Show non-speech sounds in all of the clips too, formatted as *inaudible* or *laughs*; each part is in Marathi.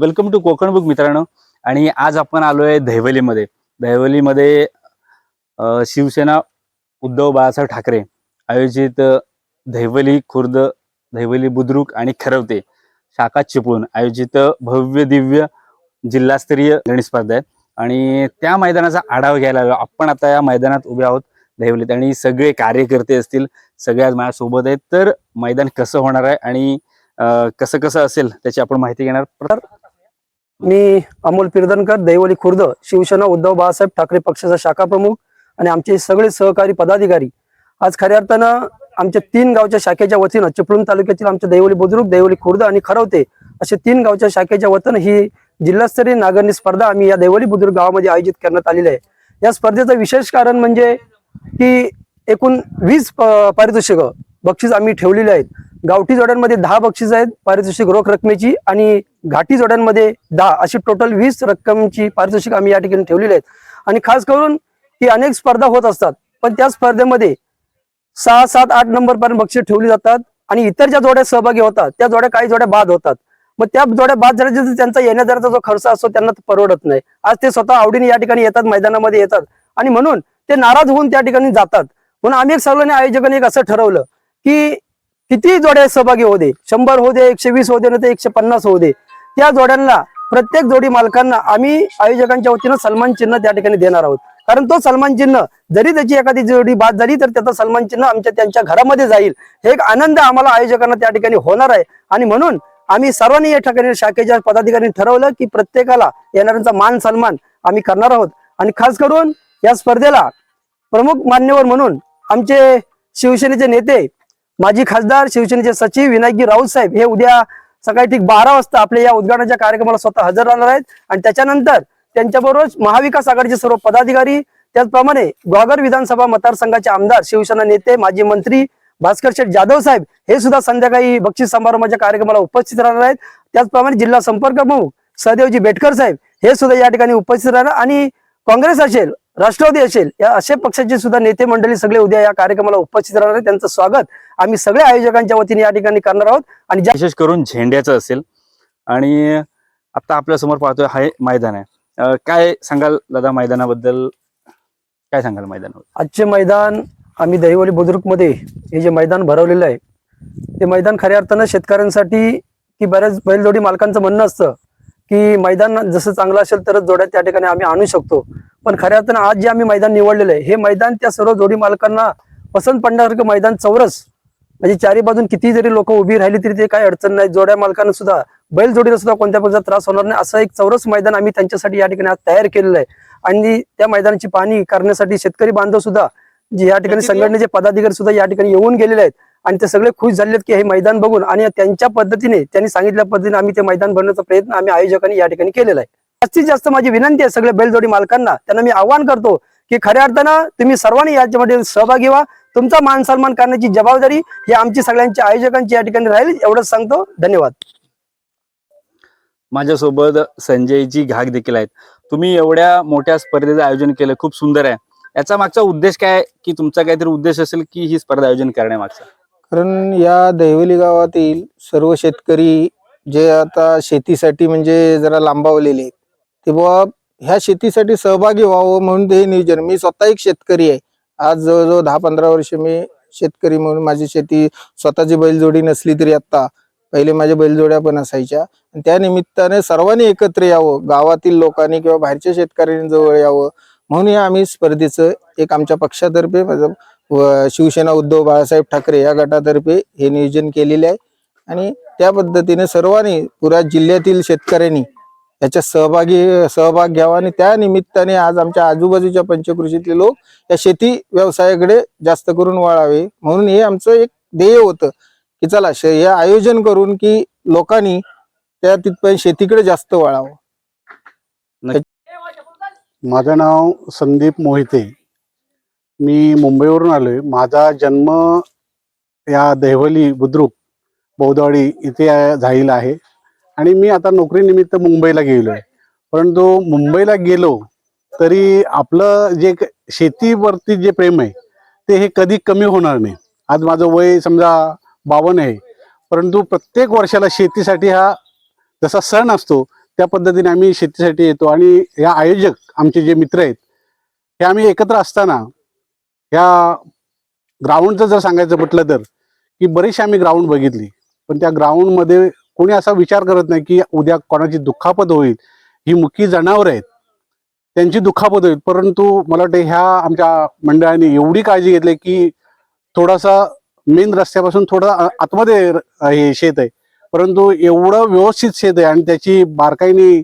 वेलकम टू कोकण बुक मित्रांनो. आणि आज आपण आलोय दहिवलीमध्ये. दहिवलीमध्ये शिवसेना उद्धव बाळासाहेब ठाकरे आयोजित दैवली दहिवली खुर्द दहिवली बुद्रुक आणि खरवते शाखा चिपळूण आयोजित भव्य दिव्य जिल्हास्तरीय गणेश स्पर्धा आहे आणि त्या मैदानाचा आढावा घ्यायला आलो. आपण आता या मैदानात उभे आहोत दहिवलीत. आणि सगळे कार्यकर्ते असतील सगळे आज माझ्यासोबत आहेत. तर मैदान कसं होणार आहे आणि कसं कसं असेल त्याची आपण माहिती घेणार. मी अमोल पिरदनकर दैवली खुर्द शिवसेना उद्धव बाळासाहेब ठाकरे पक्षाचा शाखा प्रमुख आणि आमचे सगळे सहकारी पदाधिकारी. आज खऱ्या अर्थानं आमच्या तीन गावच्या शाखेच्या वतीनं चिपळूण तालुक्यातील आमच्या दैवली बुद्रुक दैवली खुर्द आणि खरवते असे तीन गावच्या शाखेच्या वतीनं ही जिल्हास्तरीय नागरणी स्पर्धा आम्ही या दैवली बुद्रुक गावामध्ये आयोजित करण्यात आलेली आहे. या स्पर्धेचं विशेष कारण म्हणजे की एकूण वीस प- पारितोषिकं बक्षीस आम्ही ठेवलेली आहेत. गावठी जोड्यांमध्ये दहा बक्षीस आहेत पारितोषिक रोख रकमेची आणि घाटी जोड्यांमध्ये दहा अशी टोटल वीस रक्कमची पारितोषिक आम्ही या ठिकाणी ठेवलेली आहेत. आणि खास करून ही अनेक स्पर्धा होत असतात पण त्या स्पर्धेमध्ये सहा सात आठ नंबर पर्यंत बक्षीस ठेवली जातात आणि इतर ज्या जोड्या सहभागी होतात त्या जोड्या काही जोड्या बाद होतात. मग त्या जोड्या बाद झाल्याच्यानंतर त्यांचा येण्याजाण्याचा जो खर्च असतो त्यांना परवडत नाही. आज ते स्वतः आवडीने या ठिकाणी येतात मैदानामध्ये येतात आणि म्हणून ते नाराज होऊन त्या ठिकाणी जातात. म्हणून आम्ही एक सर्वांनी आयोजकांनी एक असं ठरवलं की किती जोड्या सहभागी होऊ दे. शंभर होऊ दे एकशे वीस होऊ दे नाही एकशे पन्नास होऊ दे. त्या जोड्यांना प्रत्येक जोडी मालकांना आम्ही आयोजकांच्या वतीनं सन्मान चिन्ह त्या ठिकाणी देणार आहोत. कारण तो सन्मान चिन्ह जरी त्याची एखादी जोडी बाद झाली तर त्याचा सन्मान चिन्ह आमच्या त्यांच्या घरामध्ये जाईल. हे एक आनंद आम्हाला आयोजकांना त्या ठिकाणी होणार आहे. आणि म्हणून आम्ही सर्वांनी या ठिकाणी शाखेच्या पदाधिकाऱ्यांनी ठरवलं की प्रत्येकाला येणाऱ्यांचा मान सन्मान आम्ही करणार आहोत. आणि खास करून या स्पर्धेला प्रमुख मान्यवर म्हणून आमचे शिवसेनेचे नेते माजी खासदार शिवसेनेचे सचिव विनायकजी राऊत साहेब हे उद्या सकाळी ठीक बारा वाजता आपल्या या उद्घाटनाच्या कार्यक्रमाला स्वतः हजर राहणार आहेत. आणि त्याच्यानंतर त्यांच्याबरोबर महाविकास आघाडीचे सर्व पदाधिकारी त्याचप्रमाणे ग्वागर विधानसभा मतदारसंघाचे आमदार शिवसेना नेते माजी मंत्री भास्कर शेठ जाधव साहेब हे सुद्धा संध्याकाळी बक्षीस समारंभाच्या कार्यक्रमाला उपस्थित राहणार आहेत. त्याचप्रमाणे जिल्हा संपर्क प्रमुख सहदेवजी बेटकर साहेब हे सुद्धा या ठिकाणी उपस्थित राहणार आणि काँग्रेस असेल राष्ट्रवादी असेल या अशा पक्षाचे सुद्धा नेते मंडळी सगळे उद्या या कार्यक्रमाला उपस्थित राहणार आहेत. त्यांचं स्वागत आम्ही सगळ्या आयोजकांच्या वतीने या ठिकाणी करणार आहोत. आणि विशेष करून झेंड्याचं असेल. आणि आता आपल्यासमोर पाहतोय हा मैदान आहे. काय सांगाल दादा मैदानाबद्दल? काय सांगाल मैदानाबद्दल? आजचे मैदान आम्ही दहिवली बुद्रुकमध्ये हे जे मैदान भरवलेलं आहे ते मैदान खऱ्या अर्थानं शेतकऱ्यांसाठी की बऱ्याच बैलजोडी मालकांचं म्हणणं असतं की मैदान जसं चांगलं असेल तरच जोड्या त्या ठिकाणी आम्ही आणू शकतो. पण खऱ्या अर्थानं आज जे आम्ही मैदान निवडलेलं आहे हे मैदान त्या सर्व जोडी मालकांना पसंत पडण्यासारखं मैदान चौरस. म्हणजे चारी बाजून किती जरी लोक उभी राहिली तरी ते काही अडचण नाही. जोड्या मालकांना सुद्धा बैल जोडीला सुद्धा कोणत्या प्रकारचा त्रास होणार नाही. असं एक चौरस मैदान आम्ही त्यांच्यासाठी या ठिकाणी आज तयार केलेलं आहे. आणि त्या मैदानाची पाहणी करण्यासाठी शेतकरी बांधव सुद्धा जे या ठिकाणी संघटनेचे पदाधिकारी सुद्धा या ठिकाणी येऊन गेलेले आहेत. आणि ते सगळे खुश झालेत की हे मैदान बघून आणि त्यांच्या पद्धतीने त्यांनी सांगितल्या पद्धतीने आम्ही ते मैदान बनवण्याचा प्रयत्न आम्ही आयोजकांनी या ठिकाणी केलेला आहे. जास्तीत जास्त माझी विनंती आहे सगळ्या बैलजोडी मालकांना त्यांना मी आवाहन करतो की खऱ्या अर्थानं तुम्ही सर्वांनी याच्यामध्ये सहभागी व्हा. तुमचा मान सन्मान करण्याची जबाबदारी ही आमची सगळ्यांच्या आयोजकांची या ठिकाणी राहील एवढंच सांगतो. धन्यवाद. माझ्यासोबत संजयजी घाग देखील आहेत. तुम्ही एवढ्या मोठ्या स्पर्धेचं आयोजन केलं खूप सुंदर आहे. याचा मागचा उद्देश काय आहे? की तुमचा काहीतरी उद्देश असेल की ही स्पर्धा आयोजन करण्यामागचा? कारण या दैवली गावातील सर्व शेतकरी जे आता शेतीसाठी म्हणजे जरा लांबावलेले आहेत ते बुवा ह्या शेतीसाठी सहभागी व्हावं म्हणून ते हे नियोजन मी स्वतः एक शेतकरी आहे. आज जवळजवळ दहा पंधरा वर्ष मी शेतकरी म्हणून माझी शेती स्वतःची बैलजोडी नसली तरी आत्ता पहिले माझ्या बैलजोड्या पण असायच्या. त्यानिमित्ताने त्या निमित्ताने सर्वांनी एकत्र यावं गावातील लोकांनी किंवा बाहेरच्या शेतकऱ्यांनी जवळ यावं म्हणून या आम्ही स्पर्धेचं एक आमच्या पक्षातर्फे माझं व शिवसेना उद्धव बाळासाहेब ठाकरे या गटातर्फे हे नियोजन केलेले आहे. आणि त्या पद्धतीने सर्वांनी पुऱ्या जिल्ह्यातील शेतकऱ्यांनी याच्या सहभागी सहभाग घ्यावा आणि त्या निमित्ताने आज आमच्या आजूबाजूच्या पंचकृषीतले लोक या शेती व्यवसायाकडे जास्त करून वळावे. म्हणून हे आमचं एक ध्येय होतं की चला श- हे आयोजन करून की लोकांनी त्या तिथपर्यंत शेतीकडे जास्त वळावं. माझं नाव संदीप मोहिते. मी मुंबईवरून आलोय. माझा जन्म या देहवली बुद्रुक बौदवाडी इथे झालेला आहे. आणि मी आता नोकरीनिमित्त मुंबईला गेलोय. परंतु मुंबईला गेलो तरी आपलं जे क- शेतीवरती जे प्रेम आहे ते हे कधी कमी होणार नाही. आज माझं वय समजा बावन्न आहे. परंतु प्रत्येक वर्षाला शेतीसाठी हा जसा सण असतो त्या पद्धतीने आम्ही शेतीसाठी येतो. आणि या आयोजक आमचे जे मित्र आहेत हे आम्ही एकत्र असताना ह्या ग्राउंडचं जर सांगायचं म्हटलं तर की बरीचशी आम्ही ग्राउंड बघितली. पण त्या ग्राउंडमध्ये कोणी असा विचार करत नाही की उद्या कोणाची दुखापत होईल. ही मुकी जनावर आहेत. त्यांची दुखापत होईल. परंतु मला वाटतं ह्या आमच्या मंडळाने एवढी काळजी घेतली की थोडासा मेन रस्त्यापासून थोडं आतमध्ये र- हे शेत आहे. परंतु एवढं व्यवस्थित शेत आहे आणि त्याची बारकाईने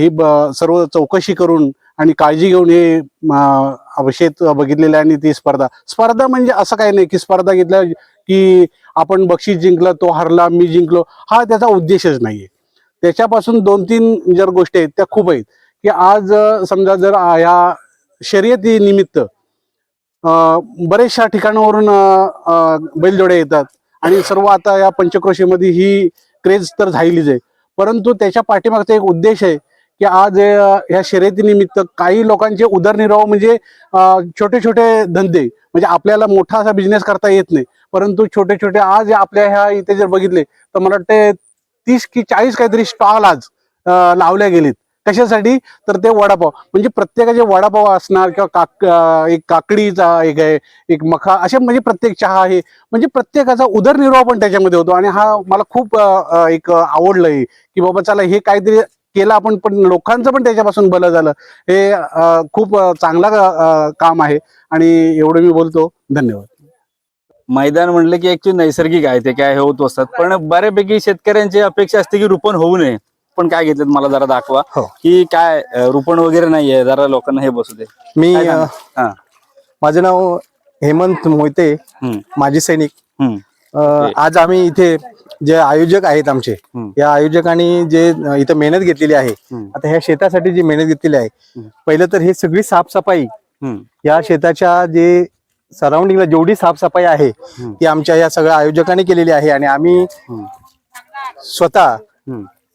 ही ब- सर्व चौकशी करून आणि काळजी घेऊन हे अं, शेत बघितलेलं आहे आणि ती स्पर्धा. स्पर्धा म्हणजे असं काही नाही की स्पर्धा घेतल्या की आपण बक्षीस जिंकलं तो हरला मी जिंकलो हा त्याचा उद्देशच नाहीये. त्याच्यापासून दोन तीन जर गोष्टी आहेत त्या खूप आहेत. की आज समजा जर या शर्यती निमित्त बरेचशा ठिकाणावरून अं, बैलजोड्या येतात. आणि सर्व आता या पंचक्रोशीमध्ये ही क्रेज तर झालेलीच आहे. परंतु त्याच्या पाठीमागचा एक उद्देश आहे की आज ह्या शर्यतीनिमित्त काही लोकांचे उदरनिर्वाह म्हणजे छोटे छोटे धंदे म्हणजे आपल्याला मोठा असा बिझनेस करता येत नाही. परंतु छोटे छोटे आज आपल्या ह्या इथे जर बघितले तर मला वाटते तीस की चाळीस काहीतरी स्टॉल आज लावल्या गेलेत. कशासाठी? तर ते वडापाव. म्हणजे प्रत्येकाचे वडापाव असणार किंवा काक एक काकडीचा एक आहे एक मखा असे म्हणजे प्रत्येक चहा आहे. म्हणजे प्रत्येकाचा उदरनिर्वाह पण त्याच्यामध्ये होतो. आणि हा मला खूप एक आवडलंय की बाबा चला हे काहीतरी केलं आपण पण लोकांचं पण त्याच्यापासून भलं झालं. हे खूप चांगला काम आहे. आणि एवढं मी बोलतो धन्यवाद. मैदान म्हणलं की ऍक्च्युली नैसर्गिक आहे ते काय होत असतात. पण बऱ्यापैकी शेतकऱ्यांची अपेक्षा असते की रोपण होऊ नये. पण काय घेतलं मला जरा दाखवा. हो. की काय रोपण वगैरे नाहीये. जरा लोकांना हे बसू दे. मी हा. माझं नाव हेमंत मोहिते. माजी सैनिक. आज आम्ही इथे जे आयोजक आहेत आमचे. या आयोजकांनी जे इथं मेहनत घेतलेली आहे. आता ह्या शेतासाठी जी मेहनत घेतलेली आहे. पहिलं तर हे सगळी साफसफाई या शेताच्या जे सराउंडिंगला जेवढी साफसफाई आहे. ती आमच्या या सगळ्या आयोजकांनी केलेली आहे आणि आम्ही. स्वतः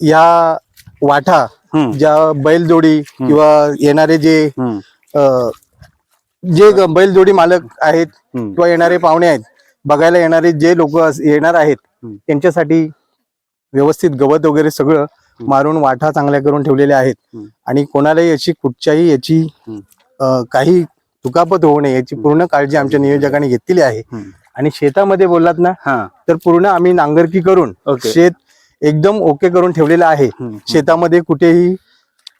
या वाठा हम्म, ज्या बैलजोडी किंवा येणारे जे जे बैलजोडी मालक आहेत. किंवा येणारे पाहुणे आहेत बघायला येणारे जे लोक येणार आहेत. त्यांच्यासाठी व्यवस्थित गवत वगैरे सगळं मारून वाठा चांगल्या करून ठेवलेल्या आहेत. आणि कोणालाही याची कुठच्याही याची काही दुखापत होऊ नये याची पूर्ण काळजी आमच्या नियोजकांनी घेतलेली आहे. आणि शेतामध्ये बोललात ना हा तर पूर्ण आम्ही नांगरकी करून. शेत एकदम ओके करून ठेवलेलं आहे. शेतामध्ये कुठेही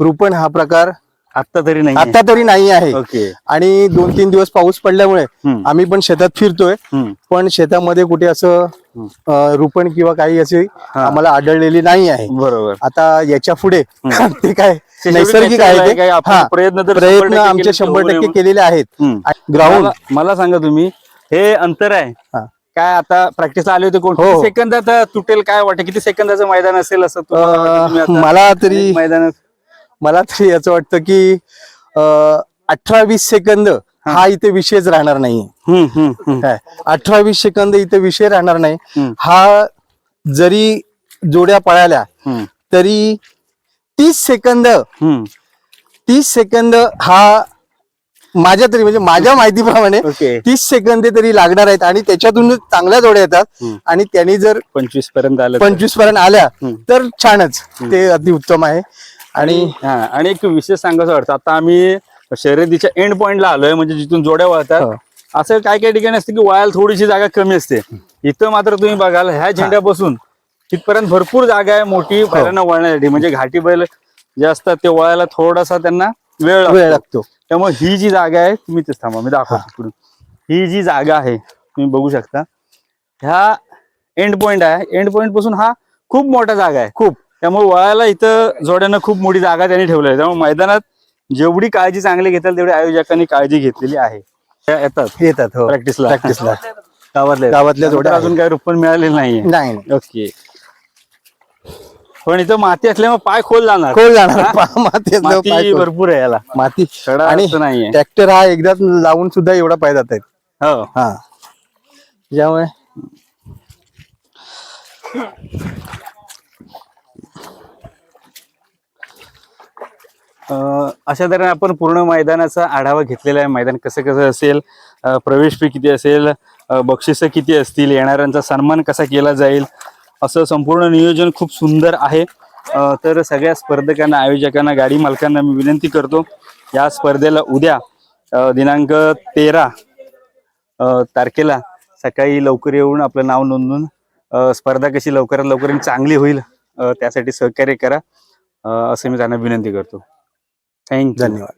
रुपण हा प्रकार आता तरी नाही आता तरी नाही आहे ओके आणि दोन तीन दिवस पाऊस पडल्यामुळे आम्ही पण शेतात फिरतोय पण शेतामध्ये कुठे असं रुपण किंवा काही असे हा. आम्हाला आढळलेली नाही आहे बरोबर आता याच्यापुढे. *laughs* ते काय नैसर्गिक आहे ते. हा. प्रयत्न प्रयत्न आमचे शंभर टक्के. केलेले आहेत. ग्राउंड मला- सांगा तुम्ही हे अंतर आहे हा. काय आता प्रॅक्टिसला आले होते कोण हो. किती सेकंदात तुटेल काय वाटतं किती सेकंदाचं मैदान असेल असं मला तरी मैदान मला तरी याचं वाटतं की अठरा वीस सेकंद हा. इथे विषयच राहणार नाही. अठरा वीस सेकंद इथे विषय राहणार नाही. हा जरी जोड्या पळाल्या तरी तीस सेकंद तीस सेकंद हा माझ्या तरी म्हणजे माझ्या माहितीप्रमाणे तीस सेकंद तरी लागणार आहेत आणि त्याच्यातून चांगल्या जोड्या येतात. आणि त्यांनी जर पंचवीसपर्यंत आलं तर. पंचवीसपर्यंत आल्या. तर छानच. ते अतिउत्तम आहे. आणि हा आणि एक विशेष सांगायचं वाटतं आता आम्ही शर्यतीच्या एंड पॉइंटला आलोय म्हणजे जिथून जोड्या वळतात हो. असं काय काय ठिकाणी असते की वळायला थोडीशी जागा कमी असते. इथं मात्र तुम्ही बघाल ह्या झेंड्यापासून तिथपर्यंत भरपूर जागा आहे मोठी बैलांना वळण्यासाठी. म्हणजे घाटी बैल जे असतात ते वळायला थोडासा त्यांना वेळ वेळ लागतो. त्यामुळे ही जी जागा आहे तुम्ही तेच थांबा मी दाखवतो पुढून. ही जी जागा आहे तुम्ही बघू शकता. ह्या एंड पॉइंट आहे. एंड पॉइंटपासून हा खूप मोठा जागा आहे. खूप. त्यामुळे वळायला इथं जोड्यानं खूप मोठी जागा त्यांनी ठेवली आहे. त्यामुळे मैदानात जेवढी काळजी चांगली घेताल तेवढी आयोजकांनी काळजी घेतलेली आहे. त्या येतात. येतात हो. प्रॅक्टिसला प्रॅक्टिसला गावातल्या गावातल्या जोड्या अजून काही रुपण मिळालेलं नाहीये. नाही. ओके. पण इथं माती असल्यामुळे पाय खोल जाणार. खोल जाणार. पा- माती असल्यावर पाय माती खोल. भरपूर आहे याला. माती. आणि असं नाहीये. ट्रॅक्टर हा एकदाच लावून सुद्धा एवढा पाय जात आहेत. हो. हा. त्यामुळे अशा तऱ्हेने आपण पूर्ण मैदानाचा आढावा घेतलेला आहे. मैदान कसं कसं असेल प्रवेश फी किती असेल बक्षिसं किती असतील येणाऱ्यांचा सन्मान कसा केला जाईल असं संपूर्ण नियोजन खूप सुंदर आहे. तर सगळ्या स्पर्धकांना आयोजकांना गाडी मालकांना मी विनंती करतो या स्पर्धेला उद्या दिनांक तेरा तारखेला सकाळी लवकर येऊन आपलं नाव नोंदवून स्पर्धा कशी लवकरात लवकर आणि चांगली होईल त्यासाठी सहकार्य करा असं मी त्यांना विनंती करतो. थँक्यू धन्यवाद.